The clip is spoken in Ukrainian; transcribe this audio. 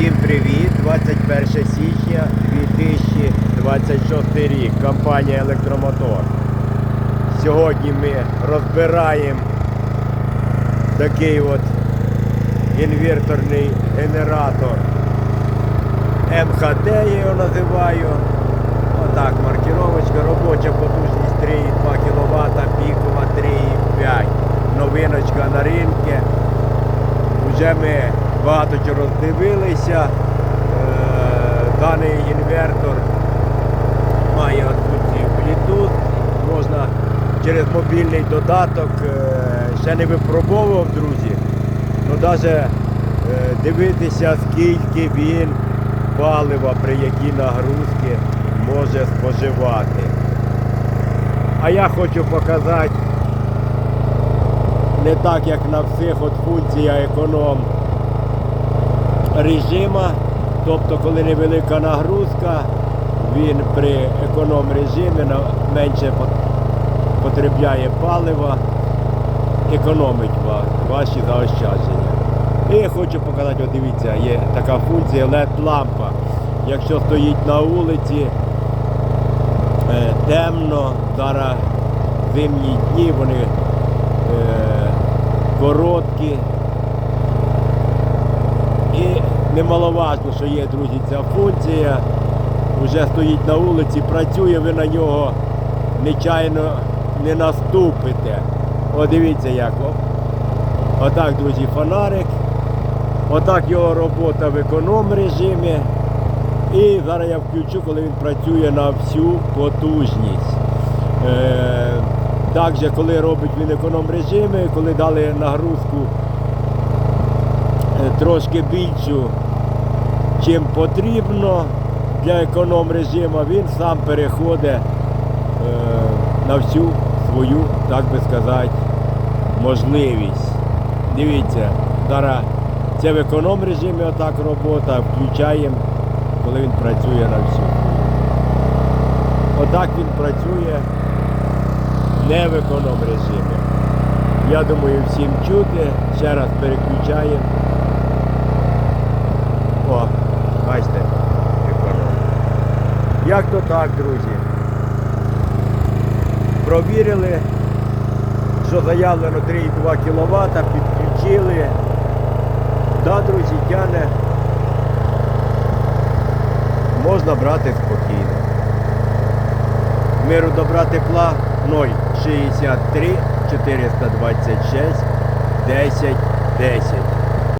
Всім привіт! 21 січня 2026 рік. Компанія Електромотор. Сьогодні ми розбираємо такий от інверторний генератор МХТ я його називаю. Отак, маркіровочка, робоча потужність 3,2 кВт, пікова 3,5. Новиночка на ринку. Вже ми багато чого роздивилися. Е, Даний інвертор має от Bluetooth. Можна через мобільний додаток. е, Ще не випробовував, друзі. Ну навіть дивитися, скільки він палива при якій нагрузці може споживати. А я хочу показати не так, як на всіх от функція економ режима. Тобто, коли невелика нагрузка, він при економ режимі менше потребляє палива, економить ваші заощадження. І я хочу показати, от дивіться, є така функція LED-лампа. Якщо стоїть на вулиці, е, темно, зараз зимні дні, вони е, короткі. І немаловажно, що є, друзі, ця функція. Вже стоїть на вулиці, працює, ви на нього нечайно не наступите. О, дивіться як. О. Отак, друзі, фонарик. Отак його робота в економ режимі. І зараз я включу, коли він працює на всю потужність. Е, також, коли робить він економ режимі, коли дали нагрузку е, трошки більшу, чим потрібно для економ режиму, він сам переходить е, на всю свою, так би сказати, можливість. Дивіться, зараз це в економ режимі отак робота, включаємо, коли він працює на всю. Отак він працює не в економ режимі. Я думаю, всім чути. Ще раз переключаємо бачите, економ. Як то так, друзі? Провірили, що заявлено 3,2 кВт, підключили. Да, друзі, тяне. Можна брати спокійно. Миру добра тепла 063 426 10 10.